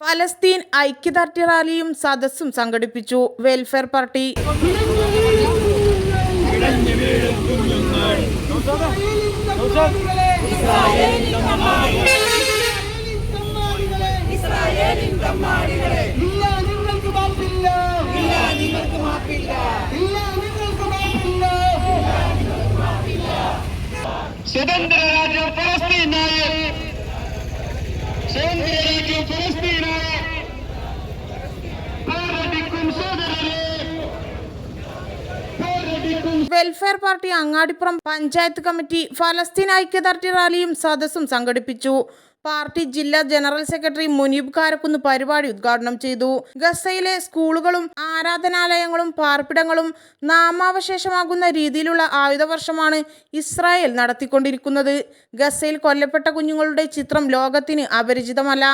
ഫലസ്തീൻ ഐക്യദാർഢ്യ റാലിയും സദസ്സും സംഘടിപ്പിച്ചു വെൽഫെയർ പാർട്ടി. സ്വതന്ത്ര രാജ്യം ഫലസ്തീനായ സ്വതന്ത്ര രാജ്യം ഫലസ്തീനായ പോരടിക്കും സോദരരെ പോരടിക്കും welfare party Angadippuram panchayat committee ഫലസ്തീൻ ഐക്യദാർഢ്യ റാലിയും സദസ്സും സംഘടിപ്പിച്ചു. പാർട്ടി ജില്ലാ ജനറൽ സെക്രട്ടറി മുനീബ് കാരക്കുന്ന് പരിപാടി ഉദ്ഘാടനം ചെയ്തു. ഗസയിലെ സ്കൂളുകളും ആരാധനാലയങ്ങളും പാർപ്പിടങ്ങളും നാമാവശേഷമാകുന്ന രീതിയിലുള്ള ആയുധവർഷമാണ് ഇസ്രായേൽ നടത്തിക്കൊണ്ടിരിക്കുന്നത്. ഗസയിൽ കൊല്ലപ്പെട്ട കുഞ്ഞുങ്ങളുടെ ചിത്രം ലോകത്തിന് അപരിചിതമല്ല.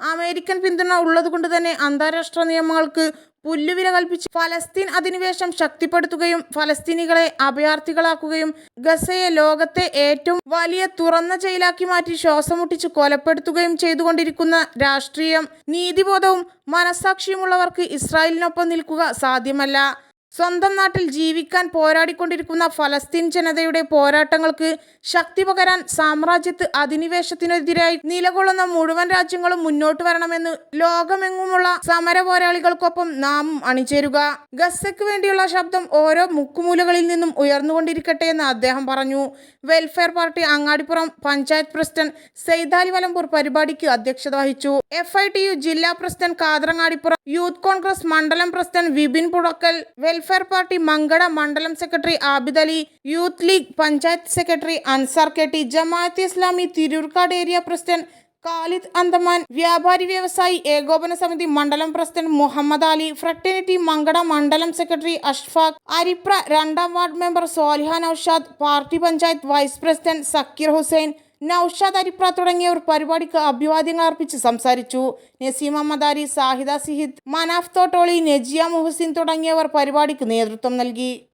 അമേരിക്കൻ പിന്തുണ ഉള്ളതുകൊണ്ട് തന്നെ അന്താരാഷ്ട്ര നിയമങ്ങൾക്ക് പുല്ലുവില കൽപ്പിച്ച് ഫലസ്തീൻ അധിനിവേശം ശക്തിപ്പെടുത്തുകയും ഫലസ്തീനികളെ അഭയാർത്ഥികളാക്കുകയും ഗസയെ ലോകത്തെ ഏറ്റവും വലിയ തുറന്ന ജയിലാക്കി മാറ്റി ശ്വാസമുട്ടിച്ച് കൊലപ്പെടുത്തുകയും ചെയ്തുകൊണ്ടിരിക്കുന്ന രാഷ്ട്രീയം നീതിബോധവും മനസാക്ഷിയുമുള്ളവർക്ക് ഇസ്രായേലിനൊപ്പം നിൽക്കുക സാധ്യമല്ല. സ്വന്തം നാട്ടിൽ ജീവിക്കാൻ പോരാടിക്കൊണ്ടിരിക്കുന്ന ഫലസ്തീൻ ജനതയുടെ പോരാട്ടങ്ങൾക്ക് ശക്തി പകരാൻ സാമ്രാജ്യത്ത് അധിനിവേശത്തിനെതിരായി നിലകൊള്ളുന്ന മുഴുവൻ രാജ്യങ്ങളും മുന്നോട്ട് വരണമെന്ന് ലോകമെങ്ങുമുള്ള സമര പോരാളികൾക്കൊപ്പം നാം അണിചേരുക. ഗസയ്ക്ക് വേണ്ടിയുള്ള ശബ്ദം ഓരോ മുക്കുമൂലകളിൽ നിന്നും ഉയർന്നുകൊണ്ടിരിക്കട്ടെ എന്ന് അദ്ദേഹം പറഞ്ഞു. Welfare party Angadippuram panchayat president Saithali Valambur പരിപാടിക്ക് അധ്യക്ഷത വഹിച്ചു. എഫ് ജില്ലാ പ്രസിഡന്റ് കാതറങ്ങാടിപ്പുറം യൂത്ത് കോൺഗ്രസ് മണ്ഡലം president Vipin Puzhakkal welfare party Mankada മണ്ഡലം secretary Abid Ali youth league panchayat secretary Ansar K T Jamaat Islami Tirurkad area president Khalid Andaman വ്യാപാരി വ്യവസായി ഏകോപന സമിതി മണ്ഡലം പ്രസിഡന്റ് മുഹമ്മദ് അലി ഫ്രട്ടേണിറ്റി മങ്കട മണ്ഡലം സെക്രട്ടറി അഷ്ഫാഖ് അരിപ്ര രണ്ടാം ward member Soliha Aushad party panchayat vice president Sakkir Hussain Naushad Aripra തുടങ്ങിയവർ പരിപാടിക്ക് അഭിവാദ്യങ്ങൾ അർപ്പിച്ച് സംസാരിച്ചു. നസീം അഹമ്മദാരി സാഹിദ സിഹിദ് മനാഫ് തോട്ടോളി നജിയ മുഹസിൻ തുടങ്ങിയവർ പരിപാടിക്ക് നേതൃത്വം നൽകി.